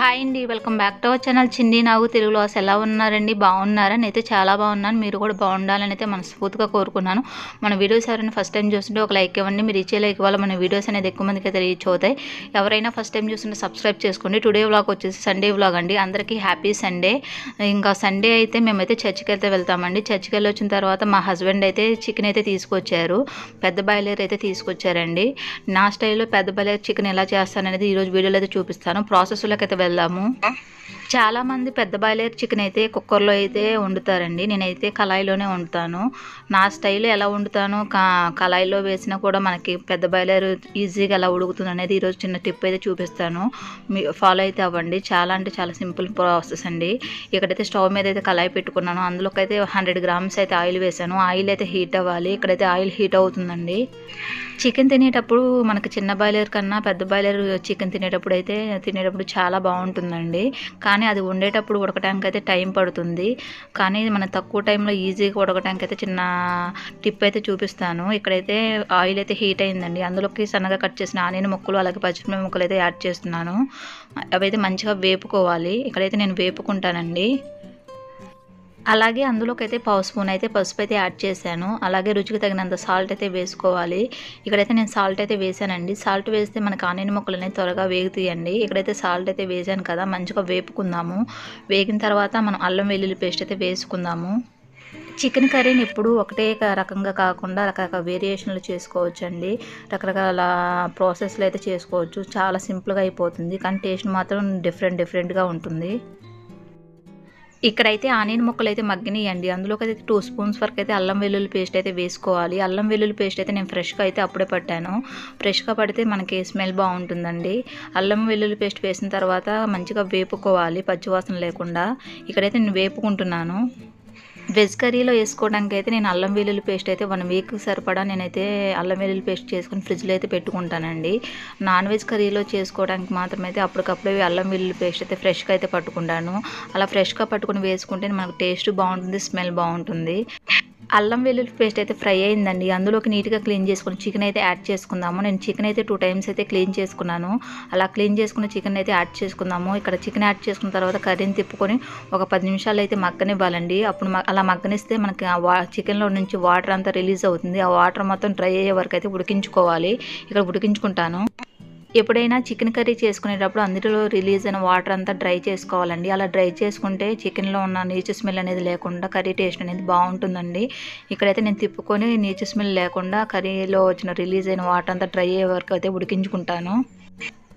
Hi అండి welcome back to our channel. చింది నాగు తెలుగులో అసలు ఎలా ఉన్నారండి? బాగున్నారా? నేనైతే చాలా బాగున్నాను. మీరు కూడా బాగుండాలని అయితే మనస్ఫూర్తిగా కోరుకున్నాను. మన వీడియోస్ ఎవరైనా ఫస్ట్ టైం చూస్తుంటే ఒక లైక్ ఇవ్వండి. మీరు ఇచ్చే లైక్ ఇవ్వాలి మన వీడియోస్ అనేది ఎక్కువ మందికి అయితే రీచ్ అవుతాయి. ఎవరైనా ఫస్ట్ టైం చూస్తుంటే సబ్స్క్రైబ్ చేసుకోండి. టుడే వ్లాగ్ వచ్చేసి సండే వ్లాగ్ అండి. అందరికీ హ్యాపీ సండే ఇంకా సండే అయితే మేమైతే చర్చికి అయితే వెళ్తామండి. చర్చికి వెళ్ళి వచ్చిన తర్వాత మా హస్బెండ్ అయితే చికెన్ అయితే తీసుకొచ్చారు. పెద్ద బాయిలర్ అయితే తీసుకొచ్చారండి. నా స్టైల్లో పెద్ద బాయిలర్ చికెన్ ఎలా చేస్తాననేది ఈరోజు వీడియోలో అయితే చూపిస్తాను. ప్రాసెస్లోకి అయితే వెళ్దాము చాలా మంది పెద్ద బాయిలర్ చికెన్ అయితే కుక్కర్లో అయితే వండుతారండి. నేనైతే కళాయిలోనే వండుతాను. నా స్టైల్ ఎలా వండుతాను కా కళాయిలో వేసినా కూడా మనకి పెద్ద బాయిలర్ ఈజీగా ఎలా ఉడుకుతుంది అనేది ఈరోజు చిన్న టిప్ అయితే చూపిస్తాను. మీ ఫాలో అయితే అవ్వండి. చాలా అంటే చాలా సింపుల్ ప్రాసెస్ అండి. ఇక్కడైతే స్టవ్ మీద అయితే కళాయి పెట్టుకున్నాను. అందులోకి అయితే హండ్రెడ్ గ్రామ్స్ అయితే ఆయిల్ వేసాను ఆయిల్ అయితే హీట్ అవ్వాలి. ఇక్కడైతే ఆయిల్ హీట్ అవుతుందండి. చికెన్ తినేటప్పుడు మనకి చిన్న బాయిలర్ కన్నా పెద్ద బాయిలర్ చికెన్ తినేటప్పుడు అయితే తినేటప్పుడు చాలా బాగుంటుందండి. కానీ కానీ అది వండేటప్పుడు ఉడకడానికి అయితే టైం పడుతుంది. కానీ మన తక్కువ టైంలో ఈజీగా ఉడకడానికి అయితే చిన్న టిప్ అయితే చూపిస్తాను. ఇక్కడైతే ఆయిల్ అయితే హీట్ అయిందండి. అందులోకి సన్నగా కట్ చేసిన ఆనియన్ ముక్కలు అలాగే పచ్చిమిరపకాయ ముక్కలు అయితే యాడ్ చేస్తున్నాను. అవైతే మంచిగా వేపుకోవాలి. ఇక్కడైతే నేను వేపుకుంటానండి. అలాగే అందులోకి అయితే పావు స్పూన్ అయితే పసుపు అయితే యాడ్ చేశాను. అలాగే రుచికి తగినంత సాల్ట్ అయితే వేసుకోవాలి. ఇక్కడైతే నేను సాల్ట్ అయితే వేసానండి సాల్ట్ వేస్తే మనకు ఆనియన్ ముక్కలు అనేవి త్వరగా వేగుతాయండి. ఇక్కడైతే సాల్ట్ అయితే వేసాను కదా మంచిగా వేపుకుందాము. వేగిన తర్వాత మనం అల్లం వెల్లుల్లి పేస్ట్ అయితే వేసుకుందాము. చికెన్ కర్రీని ఎప్పుడు ఒకటే రకంగా కాకుండా రకరకాల వేరియేషన్లు చేసుకోవచ్చు అండి రకరకాల ప్రాసెస్లు అయితే చేసుకోవచ్చు. చాలా సింపుల్గా అయిపోతుంది. కానీ టేస్ట్ మాత్రం డిఫరెంట్ డిఫరెంట్గా ఉంటుంది. ఇక్కడైతే ఆనియన్ ముక్కలు అయితే మగ్గినాయండి. అందులోకి అయితే టూ స్పూన్స్ వరకు అయితే అల్లం వెల్లుల్లి పేస్ట్ అయితే వేసుకోవాలి. అల్లం వెల్లుల్లి పేస్ట్ అయితే నేను ఫ్రెష్గా అయితే అప్పుడే పట్టాను. ఫ్రెష్గా పడితే మనకి స్మెల్ బాగుంటుందండి. అల్లం వెల్లుల్లి పేస్ట్ వేసిన తర్వాత మంచిగా వేపుకోవాలి పచ్చివాసన లేకుండా. ఇక్కడైతే నేను వేపుకుంటున్నాను. వెజ్ కర్రీలో వేసుకోవడానికి అయితే నేను అల్లం వెల్లుల్లి పేస్ట్ అయితే వన్ వీక్ సరిపడా నేనైతే అల్లం వెల్లుల్లి పేస్ట్ చేసుకుని ఫ్రిడ్జ్లో అయితే పెట్టుకుంటానండి. నాన్ వెజ్ కర్రీలో చేసుకోవడానికి మాత్రం అయితే అప్పటికప్పుడే అల్లం వెల్లుల్లి పేస్ట్ అయితే ఫ్రెష్గా అయితే పట్టుకుంటాను. అలా ఫ్రెష్గా పట్టుకుని వేసుకుంటే మనకు టేస్ట్ బాగుంటుంది స్మెల్ బాగుంటుంది. అల్లం వెల్లుల్లి పేస్ట్ అయితే ఫ్రై అయిందండి. అందులోకి నీట్గా క్లీన్ చేసుకుని చికెన్ అయితే యాడ్ చేసుకుందాము. నేను చికెన్ అయితే టూ టైమ్స్ అయితే క్లీన్ చేసుకున్నాను. అలా క్లీన్ చేసుకున్న చికెన్ అయితే యాడ్ చేసుకుందాము. ఇక్కడ చికెన్ యాడ్ చేసుకున్న తర్వాత కర్రీని తిప్పుకొని ఒక పది నిమిషాలు అయితే మగ్గనివ్వాలండి. అప్పుడు మ- అలా మగ్గనిస్తే మనకి ఆ వా చికెన్లో నుంచి వాటర్ అంతా రిలీజ్ అవుతుంది. ఆ వాటర్ మొత్తం డ్రై అయ్యే వరకు అయితే ఉడికించుకోవాలి. ఇక్కడ ఉడికించుకుంటాను. ఎప్పుడైనా చికెన్ కర్రీ చేసుకునేటప్పుడు అందులో రిలీజ్ అయిన వాటర్ అంతా డ్రై చేసుకోవాలండి. అలా డ్రై చేసుకుంటే చికెన్లో ఉన్న నీచు స్మెల్ అనేది లేకుండా కర్రీ టేస్ట్ అనేది బాగుంటుందండి. ఇక్కడైతే నేను తిప్పుకొని నీచు స్మెల్ లేకుండా కర్రీలో వచ్చిన రిలీజ్ అయిన వాటర్ అంతా డ్రై అయ్యే వరకు అయితే ఉడికించుకుంటాను.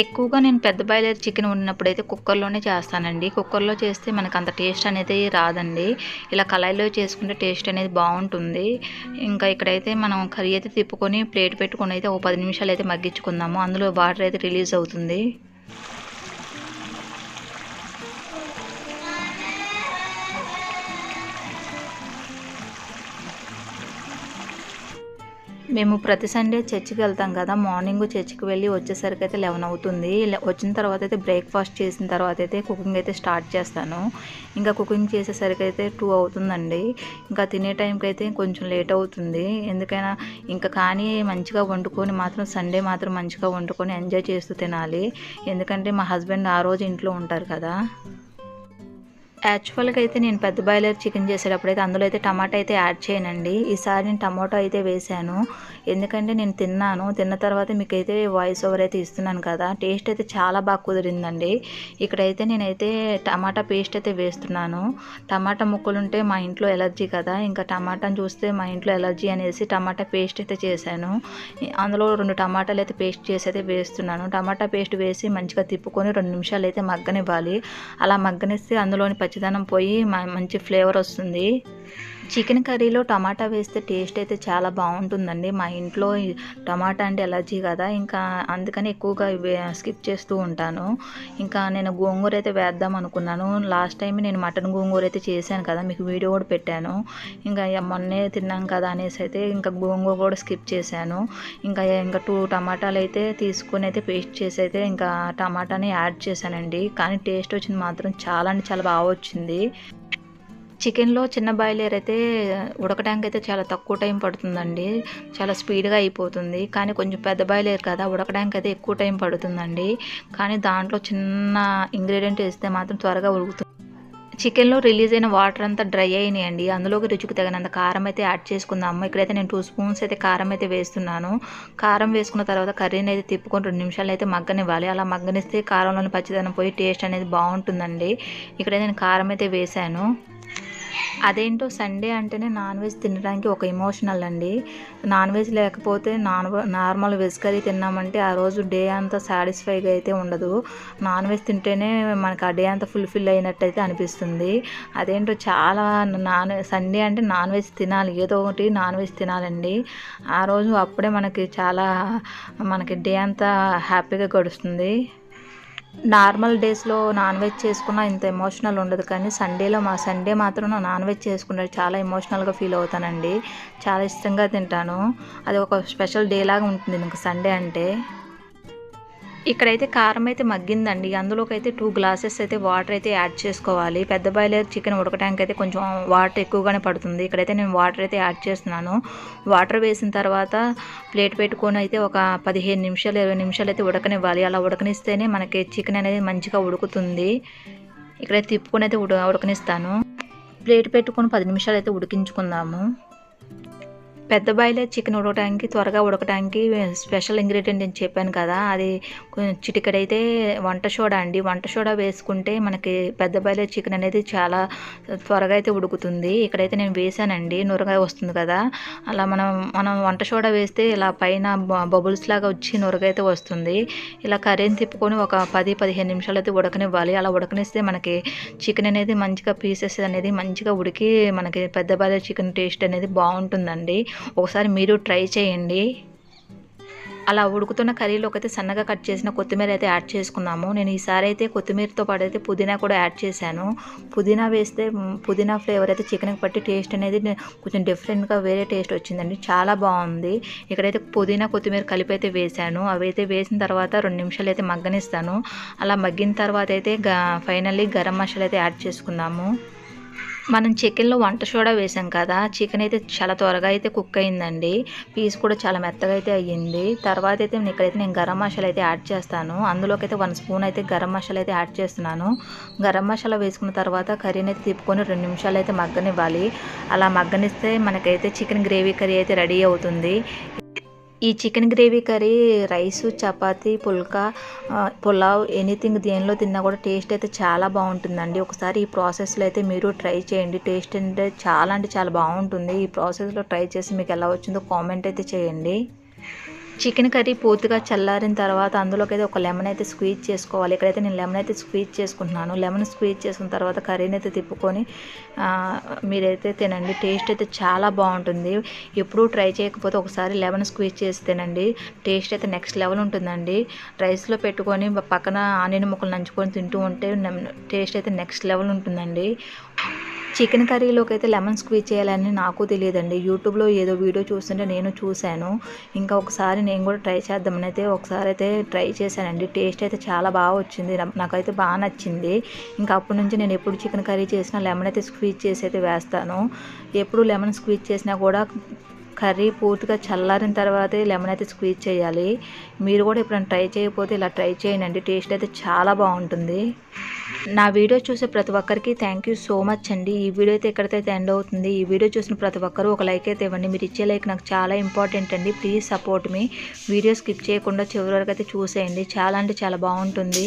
ఎక్కువగా నేను పెద్ద బాయిలర్ చికెన్ వండినప్పుడు అయితే కుక్కర్లోనే చేస్తానండి. కుక్కర్లో చేస్తే మనకు అంత టేస్ట్ అనేది రాదండి. ఇలా కళాయిలో చేసుకుంటే టేస్ట్ అనేది బాగుంటుంది. ఇంకా ఇక్కడైతే మనం కర్రీ అయితే తిప్పుకొని ప్లేట్ పెట్టుకొని అయితే ఒక పది నిమిషాలు అయితే మగ్గించుకుందాము. అందులో వాటర్ అయితే రిలీజ్ అవుతుంది. మేము ప్రతి సండే చర్చికి వెళ్తాం కదా. మార్నింగ్ చర్చికి వెళ్ళి వచ్చేసరికి అయితే లెవెన్ అవుతుంది. వచ్చిన తర్వాత అయితే బ్రేక్ఫాస్ట్ చేసిన తర్వాత అయితే కుకింగ్ అయితే స్టార్ట్ చేస్తాను. ఇంకా కుకింగ్ చేసేసరికి అయితే టూ అవుతుందండి. ఇంకా తినే టైంకి అయితే కొంచెం లేట్ అవుతుంది. ఎందుకైనా ఇంకా కానీ మంచిగా వండుకొని మాత్రం సండే మాత్రం మంచిగా వండుకొని ఎంజాయ్ చేస్తూ తినాలి. ఎందుకంటే మా హస్బెండ్ ఆ రోజు ఇంట్లో ఉంటారు కదా. యాక్చువల్గా అయితే నేను పెద్ద బాయిలర్ చికెన్ చేసేటప్పుడు అయితే అందులో అయితే టమాటా అయితే యాడ్ చేయనండి. ఈసారి నేను టమాటో అయితే వేసాను. ఎందుకంటే నేను తిన్నాను. తిన్న తర్వాత మీకైతే వాయిస్ ఓవర్ అయితే ఇస్తున్నాను కదా. టేస్ట్ అయితే చాలా బాగా కుదిరిందండి. ఇక్కడైతే నేనైతే టమాటా పేస్ట్ అయితే వేస్తున్నాను. టమాటా ముక్కలు ఉంటే మా ఇంట్లో ఎలర్జీ కదా. ఇంకా టమాటాని చూస్తే మా ఇంట్లో ఎలర్జీ అనేసి టమాటా పేస్ట్ అయితే చేశాను. అందులో రెండు టమాటాలు అయితే పేస్ట్ చేసి అయితే వేస్తున్నాను. టమాటా పేస్ట్ వేసి మంచిగా తిప్పుకొని రెండు నిమిషాలు అయితే మగ్గనివ్వాలి. అలా మగ్గనిస్తే అందులోని పచ్చి పచ్చిదనం పోయి మ- మంచి ఫ్లేవర్ వస్తుంది. చికెన్ కర్రీలో టమాటా వేస్తే టేస్ట్ అయితే చాలా బాగుంటుందండి. మా ఇంట్లో టమాటా అంటే ఎలర్జీ కదా ఇంకా అందుకని ఎక్కువగా స్కిప్ చేస్తూ ఉంటాను. ఇంకా నేను గోంగూర అయితే వేద్దాం అనుకున్నాను. లాస్ట్ టైం నేను మటన్ గోంగూర అయితే చేశాను కదా మీకు వీడియో కూడా పెట్టాను. ఇంకా ఇక మొన్నే తిన్నాం కదా అనేసి అయితే ఇంకా గోంగూర కూడా స్కిప్ చేశాను. ఇంకా ఇంకా టూ టమాటాలు అయితే తీసుకొని అయితే పేస్ట్ చేసి అయితే ఇంకా టమాటాని యాడ్ చేశానండి. కానీ టేస్ట్ వచ్చింది మాత్రం చాలా అంటే చాలా బాగా వచ్చింది. చికెన్లో చిన్న బాయిలర్ అయితే ఉడకడానికి అయితే చాలా తక్కువ టైం పడుతుందండి. చాలా స్పీడ్గా అయిపోతుంది. కానీ కొంచెం పెద్ద బాయిలర్ కదా ఉడకడానికి అయితే ఎక్కువ టైం పడుతుందండి. కానీ దాంట్లో చిన్న ఇంగ్రీడియంట్ వేస్తే మాత్రం త్వరగా ఉడుకుతుంది. చికెన్లో రిలీజ్ అయిన వాటర్ అంతా డ్రై అయినాయండి. అందులోకి రుచికి తగినంత కారం అయితే యాడ్ చేసుకుందాము. ఇక్కడైతే నేను టూ స్పూన్స్ అయితే కారం అయితే వేస్తున్నాను. కారం వేసుకున్న తర్వాత కర్రీని అయితే తిప్పుకొని రెండు నిమిషాలు అయితే మగ్గనివ్వాలి. అలా మగ్గనిస్తే కారంలోని పచ్చిదనం పోయి టేస్ట్ అనేది బాగుంటుందండి. ఇక్కడైతే నేను కారం అయితే వేశాను. అదేంటో సండే అంటేనే నాన్ వెజ్ తినడానికి ఒక ఎమోషనల్ అండి. నాన్ వెజ్ లేకపోతే నాన్ నార్మల్ వెజ్ కర్రీ తిన్నామంటే ఆ రోజు డే అంతా సాటిస్ఫైగా అయితే ఉండదు. నాన్ వెజ్ తింటేనే మనకి ఆ డే అంతా ఫుల్ఫిల్ అయినట్టు అయితే అనిపిస్తుంది. అదేంటో చాలా నాన్ సండే అంటే నాన్ వెజ్ తినాలి. ఏదో ఒకటి నాన్ వెజ్ తినాలండి. ఆ రోజు అప్పుడే మనకి చాలా మనకి డే అంతా హ్యాపీగా గడుస్తుంది. నార్మల్ డేస్లో నాన్ వెజ్ చేసుకున్న ఇంత ఎమోషనల్ ఉండదు. కానీ సండేలో మా సండే మాత్రం నా నాన్ వెజ్ చేసుకుంటే చాలా ఎమోషనల్గా ఫీల్ అవుతానండి. చాలా ఇష్టంగా తింటాను. అది ఒక స్పెషల్ డే లాగా ఉంటుంది. నాకు సండే అంటే ఇక్కడైతే కారం అయితే మగ్గిందండి. అందులోకి అయితే టూ గ్లాసెస్ అయితే వాటర్ అయితే యాడ్ చేసుకోవాలి. పెద్ద బాయిలర్ చికెన్ ఉడకడానికి అయితే కొంచెం వాటర్ ఎక్కువగానే పడుతుంది. ఇక్కడైతే నేను వాటర్ అయితే యాడ్ చేస్తున్నాను. వాటర్ వేసిన తర్వాత ప్లేట్ పెట్టుకొని అయితే ఒక పదిహేను నిమిషాలు ఇరవై నిమిషాలు అయితే ఉడకనివ్వాలి. అలా ఉడకనిస్తేనే మనకి చికెన్ అనేది మంచిగా ఉడుకుతుంది. ఇక్కడైతే తిప్పుకొని అయితే ఉడకనిస్తాను. ప్లేట్ పెట్టుకొని పది నిమిషాలు అయితే ఉడికించుకుందాము. పెద్ద బాయిలర్ చికెన్ ఉడకడానికి త్వరగా ఉడకడానికి స్పెషల్ ఇంగ్రీడియంట్ నేను చెప్పాను కదా అది చిటికడైతే వంట సోడా అండి. వంట సోడా వేసుకుంటే మనకి పెద్ద బాయిలర్ చికెన్ అనేది చాలా త్వరగా అయితే ఉడుకుతుంది. ఇక్కడైతే నేను వేసానండి నురగా వస్తుంది కదా. అలా మనం మనం వంట సోడా వేస్తే ఇలా పైన బబుల్స్ లాగా వచ్చి నురగైతే అయితే వస్తుంది. ఇలా కర్రీని తిప్పుకొని ఒక పది పదిహేను నిమిషాలు అయితే ఉడకనివ్వాలి. అలా ఉడకనిస్తే మనకి చికెన్ అనేది మంచిగా పీసెస్ అనేది మంచిగా ఉడికి మనకి పెద్ద బాయిలర్ చికెన్ టేస్ట్ అనేది బాగుంటుందండి. ఒకసారి మీరు ట్రై చేయండి. అలా ఉడుకుతున్న కర్రీలోకి అయితే సన్నగా కట్ చేసిన కొత్తిమీర అయితే యాడ్ చేసుకున్నాము నేను ఈసారి అయితే కొత్తిమీరతో పాటు అయితే పుదీనా కూడా యాడ్ చేశాను. పుదీనా వేస్తే పుదీనా ఫ్లేవర్ అయితే చికెన్కి పట్టి టేస్ట్ అనేది కొంచెం డిఫరెంట్గా వేరే టేస్ట్ వచ్చిందండి. చాలా బాగుంది. ఇక్కడైతే పుదీనా కొత్తిమీర కలిపి అయితే వేశాను. అవి అయితే వేసిన తర్వాత రెండు నిమిషాలు అయితే మగ్గనిస్తాను. అలా మగ్గిన తర్వాత అయితే ఫైనల్లీ గరం మసాలా అయితే యాడ్ చేసుకుందాము. మనం చికెన్లో వంట సోడా వేసాం కదా చికెన్ అయితే చాలా త్వరగా అయితే కుక్ అయిందండి. పీస్ కూడా చాలా మెత్తగా అయితే అయ్యింది. తర్వాత అయితే ఇక్కడైతే నేను గరం మసాలా అయితే యాడ్ చేస్తాను. అందులోకి అయితే వన్ స్పూన్ అయితే గరం మసాలా అయితే యాడ్ చేస్తున్నాను. గరం మసాలా వేసుకున్న తర్వాత కర్రీని అయితే తిప్పుకొని రెండు నిమిషాలు అయితే మగ్గనివ్వాలి. అలా మగ్గనిస్తే మనకైతే చికెన్ గ్రేవీ కర్రీ అయితే రెడీ అవుతుంది. ఈ chicken gravy curry rice chapati phulka pulao anything దేనిలో తిన్నా కూడా టేస్ట్ అయితే చాలా బాగుంటుందండి. ఒకసారి ఈ ప్రాసెస్లో అయితే మీరు ట్రై చేయండి. టేస్ట్ అంటే చాలా అంటే చాలా బాగుంటుంది. ఈ ప్రాసెస్లో ట్రై చేసి మీకు ఎలా వచ్చిందో కామెంట్ అయితే చేయండి. చికెన్ కర్రీ పూర్తిగా చల్లారిన తర్వాత అందులోకి అయితే ఒక లెమన్ అయితే స్క్వీజ్ చేసుకోవాలి. ఇక్కడైతే నేను లెమన్ అయితే స్క్వీజ్ చేసుకుంటున్నాను. లెమన్ స్క్వీజ్ చేసుకున్న తర్వాత కర్రీని అయితే తిప్పుకొని మీరైతే తినండి. టేస్ట్ అయితే చాలా బాగుంటుంది. ఎప్పుడూ ట్రై చేయకపోతే ఒకసారి లెమన్ స్క్వీజ్ చేసి తినండి. టేస్ట్ అయితే నెక్స్ట్ లెవెల్ ఉంటుందండి. రైస్లో పెట్టుకొని పక్కన ఆనియన్ ముక్కలు నంచుకొని తింటూ ఉంటే టేస్ట్ అయితే నెక్స్ట్ లెవెల్ ఉంటుందండి. చికెన్ కర్రీలోకి అయితే లెమన్ స్క్వీజ్ చేయాలని నాకు తెలియదండి. యూట్యూబ్లో ఏదో వీడియో చూస్తుంటే నేను చూశాను. ఇంకా ఒకసారి నేను కూడా ట్రై చేద్దామని అయితే ఒకసారి అయితే ట్రై చేశానండి. టేస్ట్ అయితే చాలా బాగా వచ్చింది. నాకైతే బాగా నచ్చింది. ఇంకా అప్పటి నుంచి నేను ఎప్పుడు చికెన్ కర్రీ చేసినా లెమన్ అయితే స్క్వీజ్ చేసి అయితే వేస్తాను. ఎప్పుడు లెమన్ స్క్వీజ్ చేసినా కూడా కర్రీ పూర్తిగా చల్లారిన తర్వాతే లెమన్ అయితే స్క్వీజ్ చేయాలి. మీరు కూడా ఎప్పుడైనా ట్రై చేయకపోతే ఇలా ట్రై చేయండి. టేస్ట్ అయితే చాలా బాగుంటుంది. నా వీడియో చూసే ప్రతి ఒక్కరికి థ్యాంక్ యూ సో మచ్ అండి. ఈ వీడియో అయితే ఎక్కడైతే ఎండ్ అవుతుంది. ఈ వీడియో చూసిన ప్రతి ఒక్కరు ఒక లైక్ అయితే ఇవ్వండి. మీరు ఇచ్చే లైక్ నాకు చాలా ఇంపార్టెంట్ అండి. ప్లీజ్ సపోర్ట్ మీ వీడియో స్కిప్ చేయకుండా చివరి వరకు అయితే చూసేయండి. చాలా అంటే చాలా బాగుంటుంది.